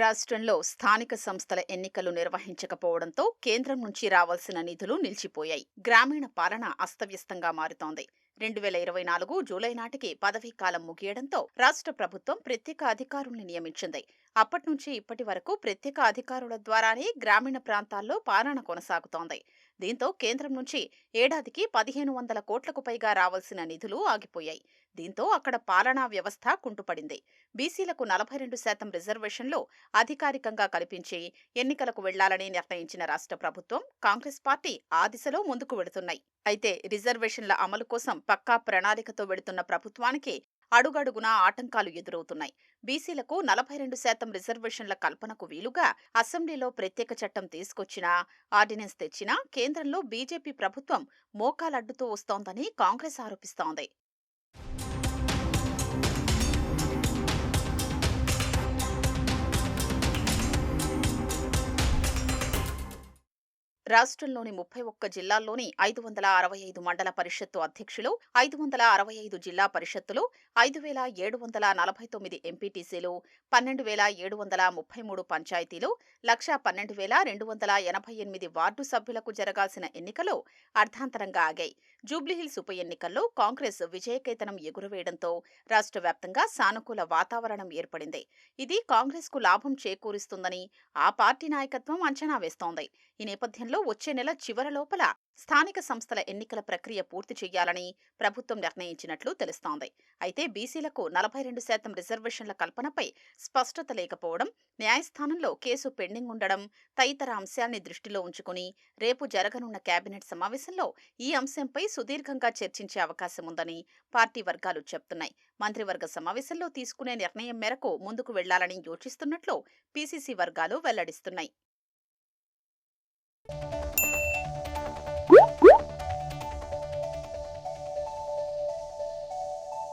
రాష్ట్రంలో స్థానిక సంస్థల ఎన్నికలు నిర్వహించకపోవడంతో కేంద్రం నుంచి రావాల్సిన నిధులు నిలిచిపోయాయి. గ్రామీణ పాలన అస్తవ్యస్తంగా మారుతోంది. రెండు వేల ఇరవై నాలుగు జూలై నాటికి పదవీ కాలం ముగియడంతో రాష్ట్ర ప్రభుత్వం ప్రత్యేక అధికారుల్ని నియమించింది. అప్పటి నుంచి ఇప్పటి వరకు ప్రత్యేక అధికారుల ద్వారానే గ్రామీణ ప్రాంతాల్లో పాలన కొనసాగుతోంది. దీంతో కేంద్రం నుంచి ఏడాదికి పదిహేను వందల కోట్లకు పైగా రావాల్సిన నిధులు ఆగిపోయాయి. దీంతో అక్కడ పాలనా వ్యవస్థ కుంటుపడింది. బీసీలకు నలభై రెండు శాతం రిజర్వేషన్లు అధికారికంగా కల్పించి ఎన్నికలకు వెళ్ళాలని నిర్ణయించిన రాష్ట్ర ప్రభుత్వం కాంగ్రెస్ పార్టీ ఆ దిశలో ముందుకు వెడుతున్నాయి అయితే రిజర్వేషన్ల అమలు కోసం పక్కా ప్రణాళికతో వెడుతున్న ప్రభుత్వానికి అడుగడుగునా ఆటంకాలు ఎదురవుతున్నాయి. బీసీలకు నలభై రెండు శాతం రిజర్వేషన్ల కల్పనకు వీలుగా అసెంబ్లీలో ప్రత్యేక చట్టం తీసుకొచ్చినా ఆర్డినెన్స్ తెచ్చినా కేంద్రంలో బీజేపీ ప్రభుత్వం మోకాలడ్డుతూ వస్తోందని కాంగ్రెస్ ఆరోపిస్తోంది. రాష్ట్రంలోని ముప్పై ఒక్క జిల్లాల్లోని ఐదు వందల అరవై ఐదు మండల పరిషత్తు అధ్యక్షులు ఐదు వందల అరవై ఐదు జిల్లా పరిషత్తులు ఐదు వేల ఏడు వందల నలభై తొమ్మిది ఎంపీటీసీలు పన్నెండు వేల ఏడు వందల ముప్పై మూడు పంచాయతీలు లక్ష పన్నెండు వేల రెండు వందల ఎనభై ఎనిమిది వార్డు సభ్యులకు జరగాల్సిన ఎన్నికలు అర్ధాంతరంగా ఆగాయి. జూబ్లీహిల్స్ ఉప ఎన్నికల్లో కాంగ్రెస్ విజయకేతనం ఎగురవేయడంతో రాష్ట్ర వ్యాప్తంగా సానుకూల వాతావరణం ఏర్పడింది. ఇది కాంగ్రెస్కు లాభం చేకూరుస్తుందని ఆ పార్టీ నాయకత్వం అంచనా వేస్తోంది. ఈ నేపథ్యంలో వచ్చే నెల చివర లోపల స్థానిక సంస్థల ఎన్నికల ప్రక్రియ పూర్తి చేయాలని ప్రభుత్వం నిర్ణయించినట్లు తెలుస్తోంది. అయితే బీసీలకు నలభై రెండు శాతం రిజర్వేషన్ల కల్పనపై స్పష్టత లేకపోవడం న్యాయస్థానంలో కేసు పెండింగ్ ఉండడం తదితర అంశాల్ని దృష్టిలో ఉంచుకుని రేపు జరగనున్న కేబినెట్ సమావేశంలో ఈ అంశంపై సుదీర్ఘంగా చర్చించే అవకాశం ఉందని పార్టీ వర్గాలు చెప్తున్నాయి. మంత్రివర్గ సమావేశంలో తీసుకునే నిర్ణయం మేరకు ముందుకు వెళ్ళాలని యోచిస్తున్నట్లు పీసీసీ వర్గాలు వెల్లడిస్తున్నాయి.